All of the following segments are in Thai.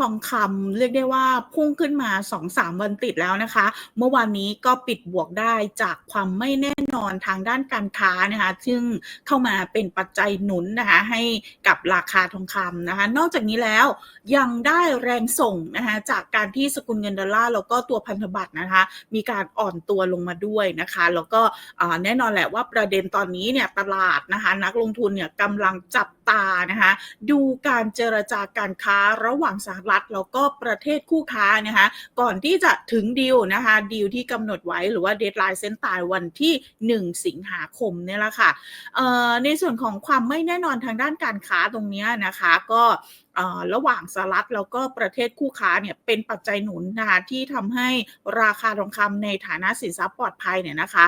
ทองคำเรียกได้ว่าพุ่งขึ้นมา 2-3 วันติดแล้วนะคะ เมื่อวานนี้ก็ปิดบวกได้จากความไม่แน่นอนทางด้านการค้านะคะ ซึ่งเข้ามาเป็นปัจจัยหนุนนะคะ ให้กับราคาทองคำนะคะ นอกจากนี้แล้วยังได้แรงส่งนะคะจากการที่สกุลเงินดอลลาร์แล้วก็ตัวพันธบัตรนะคะ มีการอ่อนตัวลงมาด้วยนะคะ แล้วก็แน่นอนแหละว่าประเด็นตอนนี้เนี่ยตลาดนะคะ นักลงทุนเนี่ยกำลังจับตานะคะ ดูการเจรจาการค้าระหว่างสหรัฐแล้วก็ประเทศคู่ค้านะคะ ก่อนที่จะถึงดีลนะคะดีลที่กำหนดไว้หรือว่าเดทไลน์เส้นตายวันที่ 1 สิงหาคมเนี่ยแหละค่ะในส่วนของความไม่แน่นอนทางด้านการค้าตรงนี้นะคะ ก็ ระหว่างสหรัฐแล้วก็ประเทศคู่ค้าเนี่ยเป็นปัจจัยหนุนนะคะที่ทำให้ราคาทองคำในฐานะสินทรัพย์ปลอดภัยเนี่ยนะคะ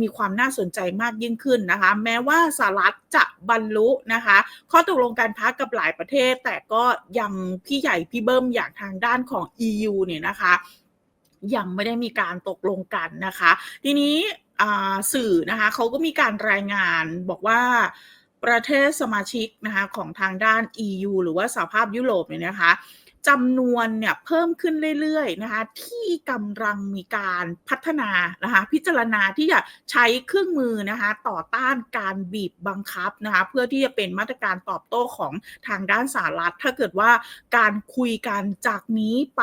มีความน่าสนใจมากยิ่งขึ้นนะคะ แม้ว่าสหรัฐจะบรรลุนะคะ ข้อตกลงการค้ากับหลายประเทศ แต่ก็ยังพี่ใหญ่พี่เบิ้มอย่างทางด้านของ EU เนี่ยนะคะยังไม่ได้มีการตกลงกันนะคะ ทีนี้สื่อนะคะเขาก็มีการรายงานบอกว่า ประเทศสมาชิกนะคะของทางด้าน EU หรือว่าสหภาพยุโรปเนี่ยนะคะจำนวนเนี่ยเพิ่มขึ้นเรื่อยๆนะคะที่กำลังมีการพัฒนานะคะพิจารณาที่จะใช้เครื่องมือนะคะต่อต้านการบีบบังคับนะคะเพื่อที่จะเป็นมาตรการตอบโต้ของทางด้านสหรัฐ ถ้าเกิดว่าการคุยกันจากนี้ไป